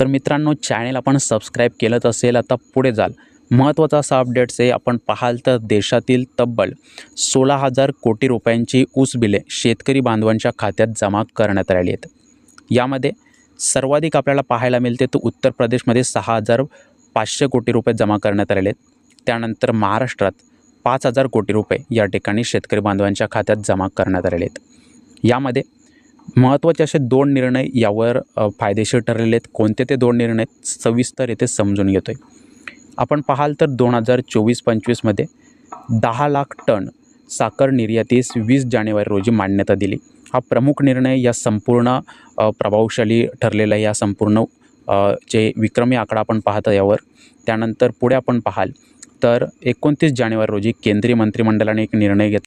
तर मित्रांनो चॅनेल आपण सबस्क्राईब केलंच असेल आता पुढे जाल. महत्त्वाचा असा अपडेट्स आहे आपण पाहाल तर देशातील तब्बल सोळा हजार कोटी रुपयांची ऊस बिले शेतकरी बांधवांच्या खात्यात जमा करण्यात आलेली आहेत. यामध्ये सर्वाधिक आपल्याला पाहायला मिळते तर उत्तर प्रदेशमध्ये सहा हजार पाचशे कोटी रुपये जमा करण्यात आलेले आहेत. त्यानंतर महाराष्ट्रात पाच हजार कोटी रुपये या ठिकाणी शेतकरी बांधवांच्या खात्यात जमा करण्यात आलेले आहेत. यामध्ये महत्त्वाचे असे दोन निर्णय यावर फायदेशीर ठरलेले आहेत. कोणते ते दोन निर्णय सविस्तर येथे समजून घेतो आहे आपण पाहाल तर दोन हजार चोवीस पंचवीसमध्ये दहा लाख टन साखर निर्यातीस वीस जानेवारी रोजी मान्यता दिली. हा प्रमुख निर्णय या संपूर्ण प्रभावशाली ठरलेला आहे या संपूर्ण जे विक्रमी आकडा आपण पाहतो यावर. त्यानंतर पुढे आपण पाहाल तर एकोणतीस जानेवारी रोजी केंद्रीय मंत्रिमंडळाने एक निर्णय घेतला.